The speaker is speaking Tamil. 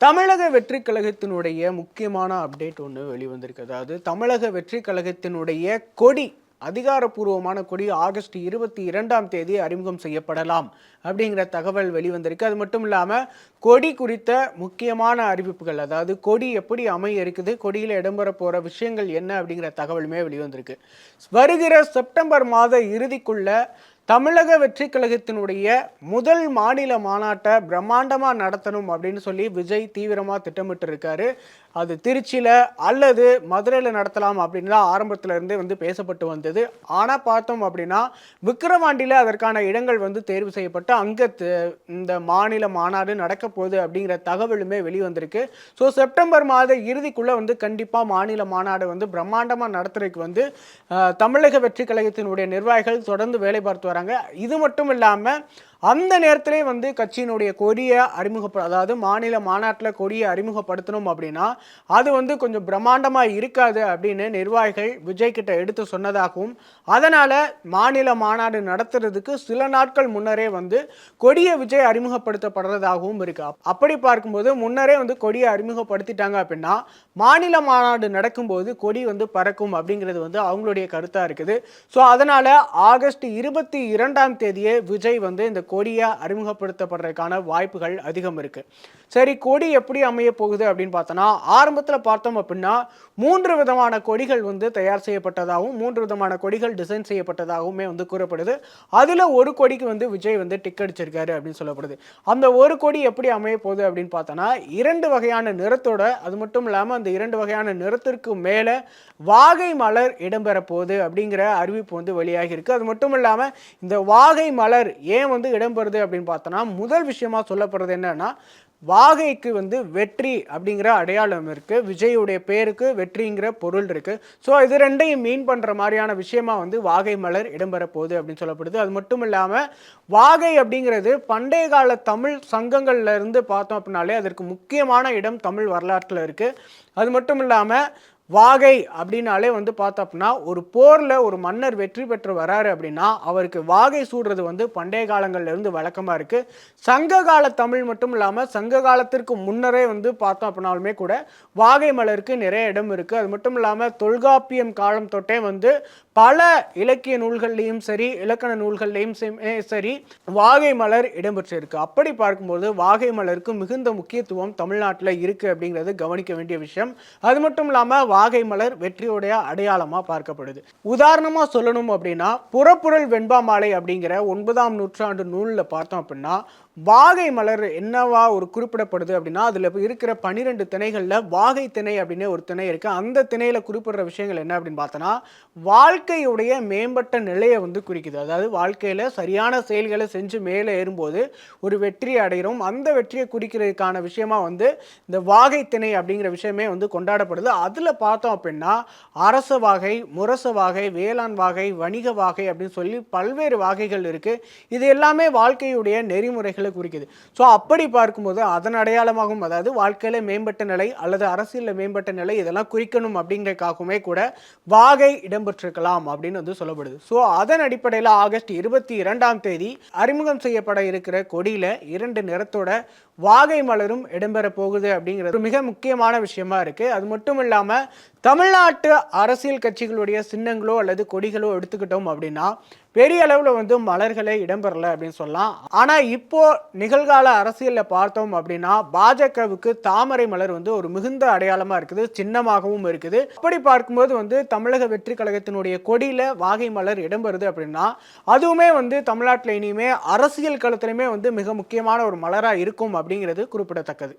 தமிழக வெற்றி கழகத்தினுடைய முக்கியமான அப்டேட் ஒன்று வெளிவந்திருக்கு. அதாவது தமிழக வெற்றி கழகத்தினுடைய கொடி அதிகாரப்பூர்வமான கொடி ஆகஸ்ட் இருபத்தி இரண்டாம் தேதி அறிமுகம் செய்யப்படலாம் அப்படிங்கிற தகவல் வெளிவந்திருக்கு. அது மட்டும் இல்லாமல் கொடி குறித்த முக்கியமான அறிவிப்புகள் அதாவது கொடி எப்படி அமைய இருக்குது கொடியில் இடம்பெற போகிற விஷயங்கள் என்ன அப்படிங்கிற தகவலுமே வெளிவந்திருக்கு. வருகிற செப்டம்பர் மாத இறுதிக்குள்ள தமிழக வெற்றி கழகத்தினுடைய முதல் மாநில மாநாட்டை பிரம்மாண்டமாக நடத்தணும் அப்படின்னு சொல்லி விஜய் தீவிரமாக திட்டமிட்டு இருக்காரு அது திருச்சியில் அல்லது மதுரையில் நடத்தலாம் அப்படின்னு தான் இருந்தே வந்து பேசப்பட்டு வந்தது. ஆனால் பார்த்தோம் அப்படின்னா விக்கிரவாண்டியில் அதற்கான இடங்கள் வந்து தேர்வு செய்யப்பட்டு அங்கே இந்த மாநில மாநாடு நடக்க போகுது அப்படிங்கிற தகவலுமே வெளிவந்திருக்கு. ஸோ செப்டம்பர் மாத இறுதிக்குள்ளே வந்து கண்டிப்பாக மாநில மாநாடு வந்து பிரம்மாண்டமாக நடத்துறதுக்கு வந்து தமிழக வெற்றி கழகத்தினுடைய நிர்வாகிகள் தொடர்ந்து வேலை பார்த்து வராங்க. இது மட்டும் இல்லாமல் அந்த நேரத்திலே வந்து கட்சியினுடைய கொடியை அறிமுகப்படு அதாவது மாநில மாநாட்டில் கொடியை அறிமுகப்படுத்தணும் அப்படின்னா அது வந்து கொஞ்சம் பிரம்மாண்டமாக இருக்காது அப்படின்னு நிர்வாகிகள் விஜய் கிட்ட எடுத்து சொன்னதாகவும் அதனால் மாநில மாநாடு நடத்துறதுக்கு சில நாட்கள் முன்னரே வந்து கொடியை விஜய் அறிமுகப்படுத்தப்படுறதாகவும் இருக்கு. அப்படி பார்க்கும்போது முன்னரே வந்து கொடியை அறிமுகப்படுத்திட்டாங்க அப்படின்னா மாநில மாநாடு நடக்கும்போது கொடி வந்து பறக்கும் அப்படிங்கிறது வந்து அவங்களுடைய கருத்தாக இருக்குது. ஸோ அதனால் ஆகஸ்ட் இருபத்தி இரண்டாம் தேதியே விஜய் வந்து இந்த கொடியாக அறிமுகப்படுத்தப்படுறதுக்கான வாய்ப்புகள் அதிகம் இருக்கு. சரி கொடி எப்படி அமைய போகுது அப்படின்னு பார்த்தோன்னா ஆரம்பத்தில் பார்த்தோம் அப்படின்னா மூன்று விதமான கொடிகள் வந்து தயார் செய்யப்பட்டதாகவும் மூன்று விதமான கொடிகள் டிசைன் செய்யப்பட்டதாகவுமே வந்து கூறப்படுது. அதில் ஒரு கொடிக்கு வந்து விஜய் வந்து டிக் அடிச்சிருக்காரு அப்படின்னு சொல்லப்படுது. அந்த ஒரு கொடி எப்படி அமைய போகுது அப்படின்னு பார்த்தோன்னா இரண்டு வகையான நிறத்தோட அது மட்டும் இல்லாமல் அந்த இரண்டு வகையான நிறத்திற்கு மேலே வாகை மலர் இடம்பெற போகுது அப்படிங்கிற அறிவிப்பு வந்து வெளியாகி இருக்கு. அது மட்டும் இல்லாமல் இந்த வாகை மலர் ஏன் வந்து இடம்பெறுது அப்படின்னு பார்த்தோன்னா முதல் விஷயமா சொல்லப்படுறது என்னன்னா வாகைக்கு வந்து வெற்றி அப்படிங்கிற அடையாளம் இருக்குது விஜயுடைய பேருக்கு வெற்றிங்கிற பொருள் இருக்குது ஸோ இது ரெண்டையும் மீன் பண்ணுற மாதிரியான விஷயமா வந்து வாகை மலர் இடம்பெற போகுது அப்படின்னு சொல்லப்படுது. அது மட்டும் இல்லாமல் வாகை அப்படிங்கிறது பண்டைய கால தமிழ் சங்கங்கள்ல இருந்து பார்த்தோம் அப்படின்னாலே அதற்கு முக்கியமான இடம் தமிழ் வரலாற்றில் இருக்குது அது மட்டும் இல்லாமல் வாகை அப்படின்னாலே வந்து பார்த்தோம்னா அப்படின்னா ஒரு போரில் ஒரு மன்னர் வெற்றி பெற்று வராரு அப்படின்னா அவருக்கு வாகை சூடுறது வந்து பண்டைய காலங்கள்லேருந்து வழக்கமாக இருக்குது சங்க கால தமிழ் மட்டும் இல்லாமல் சங்க காலத்திற்கு முன்னரே வந்து பார்த்தோம் அப்படின்னாலுமே கூட வாகை மலருக்கு நிறைய இடம் இருக்குது அது மட்டும் இல்லாமல் தொல்காப்பியம் காலம் தொட்டே வந்து பல இலக்கிய நூல்கள்லையும் சரி இலக்கண நூல்கள்லையும் சரி வாகை மலர் இடம்பெற்றிருக்கு. அப்படி பார்க்கும்போது வாகை மலருக்கு மிகுந்த முக்கியத்துவம் தமிழ்நாட்டில் இருக்கு அப்படிங்கிறது கவனிக்க வேண்டிய விஷயம். அது மட்டும் இல்லாமல் வாகை மலர் வெற்றியுடைய அடையாளமாக பார்க்கப்படுது. உதாரணமாக சொல்லணும் அப்படின்னா புறப்புரல் வெண்பா மாலை அப்படிங்கிற ஒன்பதாம் நூற்றாண்டு நூலில் பார்த்தோம் அப்படின்னா வாகை மலர் என்னவா ஒரு குறிப்பிடப்படுது அப்படின்னா அதில் இருக்கிற பன்னிரெண்டு திணைகளில் வாகை திணை அப்படின்னு ஒரு திணை இருக்குது அந்த திணையில் குறிப்பிடுற விஷயங்கள் என்ன அப்படின்னு பார்த்தோன்னா வாழ்க்கையுடைய மேம்பட்ட நிலையை வந்து குறிக்குது. அதாவது வாழ்க்கையில் சரியான செயல்களை செஞ்சு மேலே ஏறும்போது ஒரு வெற்றி அடைகிறோம் அந்த வெற்றியை குறிக்கிறதுக்கான விஷயமா வந்து இந்த வாகை திணை அப்படிங்கிற விஷயமே வந்து கொண்டாடப்படுது. அதில் பார்த்தோம் அப்படின்னா அரச வாகை முரச வாகை வேளாண் வாகை வணிக வாகை அப்படின்னு சொல்லி பல்வேறு வாகைகள் இருக்குது இது எல்லாமே வாழ்க்கையுடைய நெறிமுறைகளை குறிக்குது. ஸோ அப்படி பார்க்கும்போது அதன் அடையாளமாகவும் அதாவது வாழ்க்கையில் மேம்பட்ட நிலை அல்லது அரசியலில் மேம்பட்ட நிலை இதெல்லாம் குறிக்கணும் அப்படிங்கிறதுக்காகவுமே கூட வாகை இடம்பெற்றிருக்கலாம் அப்படின்னு வந்து சொல்லப்படுது. ஸோ அதன் அடிப்படையில் ஆகஸ்ட் இருபத்தி இரண்டாம் தேதி அறிமுகம் செய்யப்பட இருக்கிற கொடியில் இரண்டு நிறத்தோட வாகை மலரும் இடம்பெற போகுது அப்படிங்கிறது ஒரு மிக முக்கியமான விஷயமா இருக்கு. அது மட்டும் இல்லாமல் தமிழ்நாட்டு அரசியல் கட்சிகளுடைய சின்னங்களோ அல்லது கொடிகளோ எடுத்துக்கிட்டோம் அப்படின்னா பெரிய அளவில் வந்து மலர்களே இடம்பெறல அப்படின்னு சொல்லலாம். ஆனால் இப்போ நிகழ்கால அரசியலில் பார்த்தோம் அப்படின்னா பாஜகவுக்கு தாமரை மலர் வந்து ஒரு மிகுந்த அடையாளமாக இருக்குது சின்னமாகவும் இருக்குது. அப்படி பார்க்கும்போது வந்து தமிழக வெற்றி கழகத்தினுடைய கொடியில் வாகை மலர் இடம்பெறுது அப்படின்னா அதுவுமே வந்து தமிழ்நாட்டில் இனிமே அரசியல் களத்திலுமே வந்து மிக முக்கியமான ஒரு மலராக இருக்கும் அப்படிங்கிறது குறிப்பிடத்தக்கது.